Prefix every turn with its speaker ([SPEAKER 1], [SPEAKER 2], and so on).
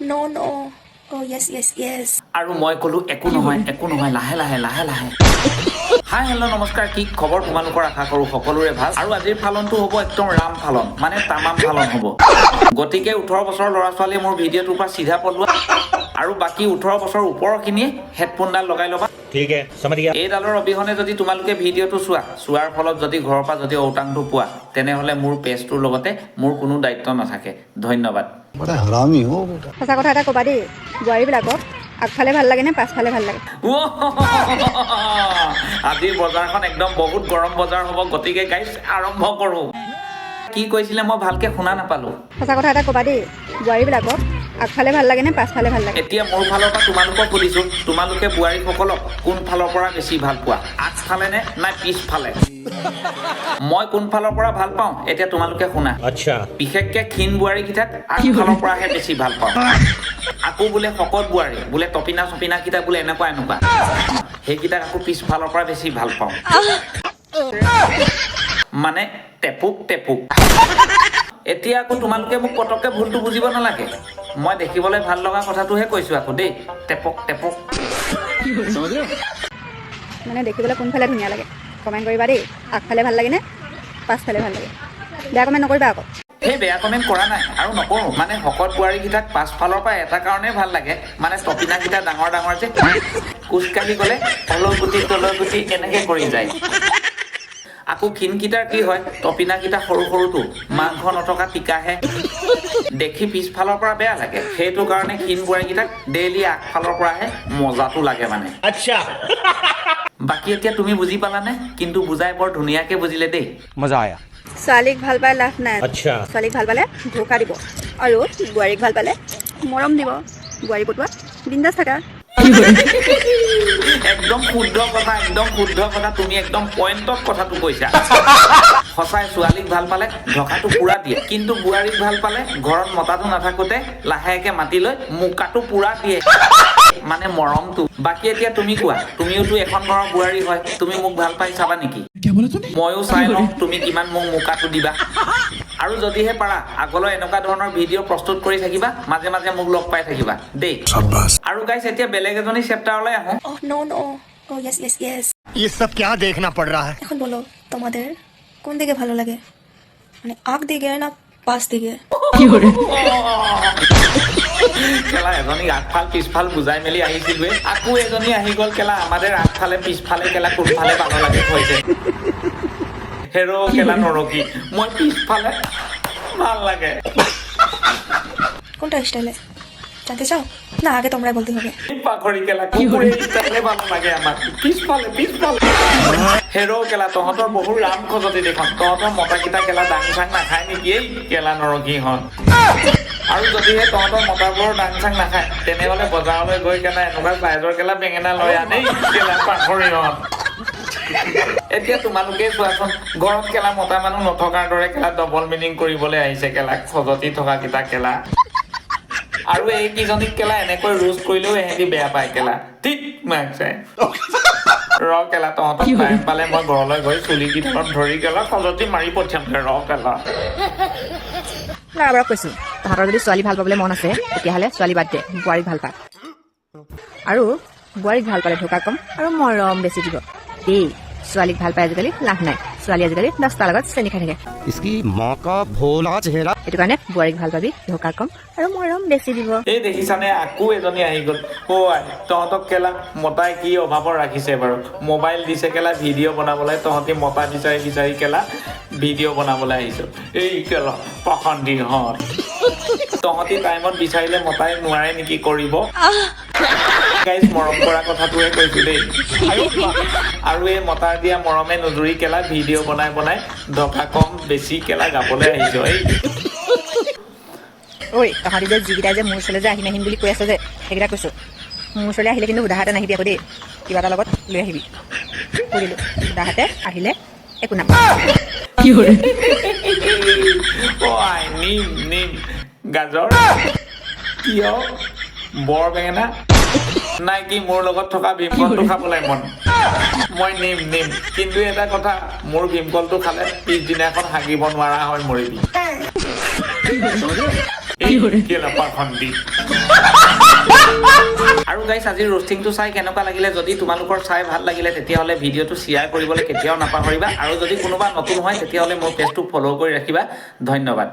[SPEAKER 1] নো নো অ'
[SPEAKER 2] আৰু মই ক'লোঁ একো নহয় একো নহয় লাহে লাহে লাহে লাহে। হাই হেল্ল' নমস্কাৰ কি খবৰ তোমালোকৰ? আশা কৰোঁ সকলোৰে ভাল। আৰু আজিৰ ফালনটো হ'ব একদম ৰাম ফালন মানে তামাম ফালন হ'ব। গতিকে ওঠৰ বছৰৰ ল'ৰা ছোৱালীয়ে মোৰ ভিডিঅ'টোৰ পৰা চিধা পলোৱা আৰু বাকী ওঠৰ বছৰৰ ওপৰৰখিনিয়ে হেডফোনডাল লগাই ল'বা। এইডালৰ অবিহনে যদি তোমালোকে ভিডিঅ'টো চোৱা চোৱাৰ ফলত যদি ঘৰৰ পৰা যদি ঔটাংটো পোৱা তেনেহ'লে মোৰ পেজটোৰ লগতে মোৰ কোনো দায়িত্ব নাথাকে। ধন্যবাদ।
[SPEAKER 3] সঁচা কথা এটা ক'বা দেই বোৱাৰীবিলাকক আগফালে ভালো লাগে নে পাছফালে ভালো লাগে?
[SPEAKER 2] আজি বজাৰখন একদম বহুত গৰম বজাৰ হ'ব গতিকে গাইছ আৰম্ভ কৰোঁ কি কৈছিলে মই ভালকৈ শুনা নাপালোঁ
[SPEAKER 3] সঁচা কথা এটা ক'বা দেই বোৱাৰীবিলাকক আগফালে ভাল লাগে নে পাছফালে ভাল লাগে?
[SPEAKER 2] এতিয়া মোৰ ফালৰ পৰা তোমালোকক সুধিছো তোমালোকে বোৱাৰীসকলক কোন ফালৰ পৰা বেছি ভাল পোৱা? আগফালে নে নাই পিছফালে? মই কোন ফালৰ পৰা ভাল পাওঁ? এতিয়া তোমালোকে শুনা। বিশেষকে ক্ষীণ বোৱাৰীকেইটাক আগফালৰ পৰাহে বেছি ভাল পাওঁ। আকৌ বোলে শকত বোৱাৰী বোলে টপিনা চপিনা চপিনাকেইটা বোলে এনেকুৱা এনেকুৱা। সেইকেইটাক আকৌ পিছফালৰ পৰা বেছি ভাল পাওঁ। মানে টেপুক টেপুক। এতিয়া আকৌ তোমালোকে মোক পটককে ভুলটো বুজিব নালাগে। মই দেখিবলৈ ভালো লগা কথাটোহে কৈছো আকৌ দেই টেপক টেপক।
[SPEAKER 3] মানে দেখিবলৈ কোনফালে ধুনীয়া লাগে। কমেণ্ট কৰিবা দেই আগফালে ভালো লাগে নে পাছফালে ভালো লাগে। বেয়া কমেণ্ট নকৰিবা আকৌ।
[SPEAKER 2] সেই বেয়া কমেণ্ট কৰা নাই আৰু নকৰোঁ। মানে শকত বোৱাৰীকেইটাক পাছফালৰ পৰা এটা কাৰণেই ভালো লাগে। মানে টপিনাকেইটা ডাঙৰ ডাঙৰ যে খোজকাঢ়ি গ'লে তলৰ গুটি তলৰ গুটি এনেকে কৰি যায়। আকৌ কিনকিটাৰ কি হয়? টপিনাকিটা সৰু সৰুটো। মাংস নথকা টিকাহে। দেখি পিছফালৰ পৰা বেয়া লাগে। সেইটো কাৰণে কিন বোৱাৰীকেইটাক ডেইলি আগফালৰ পৰাহে মজাটো লাগে মানে।
[SPEAKER 4] আচ্ছা।
[SPEAKER 2] বাকী এতিয়া তুমি বুজি পালানে? কিন্তু বুজাই বৰ ধুনীয়াকে বুজিলে দেই।
[SPEAKER 5] মজা আয়া।
[SPEAKER 3] ছোৱালীক ভাল পাই লাভ নাই।
[SPEAKER 4] আচ্ছা।
[SPEAKER 3] ছোৱালীক ভাল পালে ধোকা দিব। আৰু বোৱাৰীক ভাল পালে মৰম দিব। বোৱাৰী পটোৱা বিন্দাছ থাকা।
[SPEAKER 2] একদম শুদ্ধ কথা একদম শুদ্ধ কথা তুমি একদম পইণ্টত কথাটো কৈছা। সঁচাই ছোৱালীক ভালো পালে ঢকাটো পুৰা দিয়ে। কিন্তু বোৱাৰীক ভালো পালে ঘৰত মতাটো নাথাকোতে লাহেকে মাতি লৈ মোকাটো পুৰা দিয়ে। মানে মৰমটো। বাকী এতিয়া তুমি কোৱা তুমিওতো এখন ঘৰৰ বোৱাৰী হয় তুমি মোক ভালো পাই চাবা নেকি? ময়ো চাই লওঁ তুমি কিমান মোক মোকাটো দিবা। আৰু যদিহে পাৰা আগলৈ এনেকুৱা ধৰণৰ ভিডিঅ' প্ৰস্তুত কৰি থাকিবা মাজে মাজে মোক লগ পাই থাকিবা দেই। আৰু গাইছ এতিয়া বেলেগ এজনী চেপ্টাৰলৈ আহো।
[SPEAKER 1] এখন কোন দিকে ভালো লাগে? মানে আগ দিকে না পাশ দিকে?
[SPEAKER 2] কেলা এজনী আগফাল পিছফাল বুজাই মেলি আহিছিলোৱে আকৌ এজনী আহি গ'ল কেলা আমাদের আগফালে পিছফালে কেলা কোনফালে পাব লাগে হৈছে হেৰ' কেলা নৰকি। মই পিছফালে ভাল লাগে।
[SPEAKER 1] কোনটা স্টাইলে জানতে চাও? না আগে তোমরাই বলতে হবে
[SPEAKER 2] পাখৰি কেলা কুকুৰে ইষ্টাইলে ভাল লাগে আমাক। পিছফালে পিছফালে। হেৰ' কেলা তহঁতৰ বহু ৰাম খজতি দেখোন। তহঁতৰ মতাকেইটা কেলা দাং চাং নাখায় নেকি? এই কেলা নৰকিহঁত আৰু যদিহে তহঁতৰ মতাবোৰৰ দাং চাং নাখায় তেনেহ'লে বজাৰলৈ গৈ কেলা এনেকুৱা চাইজৰ কেলা বেঙেনা লৈ আনেই কেলা পাখৰিহঁত এতিয়া তোমালোকে চোৱাচোন ঘৰত কেলা মতা মানুহ নথকাৰ দৰে কেলা ডবল মিনিং কৰিবলৈ আহিছে কেলা খজতি থকা কেইটা কেলা আৰু এই কেইজনীক কেলা এনেকৈ ৰোজ কৰিলেও এহেঁতি বেয়া পায় কেলা ঠিক মাক চাই। ৰ কেলা তহঁতক টাইম পালে মই ঘৰলৈ গৈ চুলি কেইডালত ধৰি কেলা খজতি মাৰি পঠিয়ামগে ৰ কেলা
[SPEAKER 6] কৈছোঁ তাহাঁতৰ যদি ছোৱালী ভাল পাবলৈ মন আছে তেতিয়াহ'লে ছোৱালী বাদ দে বোৱাৰীক ভাল পা আৰু বোৱাৰীক ভাল পালে ঢোকা কম আৰু মৰম বেছি দিব। দেই ছোৱালীক ভালো পায় আজিকালি লাভ নাই ছোৱালী আজিকালি দহটাৰ লগত চেনি খাই থাকে সেইটো কাৰণে বোৱাৰীক ভালো পাবি ঢকা কম আৰু মৰম বেছি দিব
[SPEAKER 2] এই দেখিছানে আকৌ এজনী আহি গ'ল অ' তহঁতক কেলা মতাই কি অভাৱত ৰাখিছে বাৰু মোবাইল দিছে কেলা ভিডিঅ' বনাবলৈ তহঁতি মতা বিচাৰি বিচাৰি কেলা ভিডিঅ' বনাবলৈ আহিছ এই কেলা পাখণ্ডিহঁত তহঁতি টাইমত বিচাৰিলে মতাই নোৱাৰে নেকি কৰিব গাইজ মৰম কৰা কথাটোৱে কৈছো দেই। আৰু এই মতাৰ দিয়া মৰমে নুজুৰি কেলা ভিডিঅ' বনাই বনাই ঢকা কম বেছি কেলা গাবলৈ আহিছ এই।
[SPEAKER 6] ঐ তহঁতি যে যিকেইটা যে মোৰ ওচৰলৈ যে আহিম আহিম বুলি কৈ আছে যে সেইকেইটা কৈছোঁ। মোৰ ওচৰলৈ আহিলে কিন্তু সুধাহাতে নাহিবি আকৌ দেই। কিবা এটা লগত লৈ আহিবি। সুধিলোঁ সুধাহাতে আহিলে একো নাপাওঁ।
[SPEAKER 2] গাজৰ? কিয়? বৰ বেঙেনা? নাই কি মোৰ লগত থকা ভীমকলটো খাবলৈ মন। মই নিম নিম। কিন্তু এটা কথা মোৰ ভীমকলটো খালে পিছদিনাখন হাগিব নোৱাৰা হয় মৰিবি। আৰু গাইছ আজিৰ ৰোষ্টিংটো চাই কেনেকুৱা লাগিলে? যদি তোমালোকৰ চাই ভাল লাগিলে তেতিয়াহ'লে ভিডিঅ'টো শ্বেয়াৰ কৰিবলৈ কেতিয়াও নাপাহৰিবা। আৰু যদি কোনোবা নতুন হয় তেতিয়াহ'লে মোৰ পেজটো ফ'ল' কৰি ৰাখিবা। ধন্যবাদ।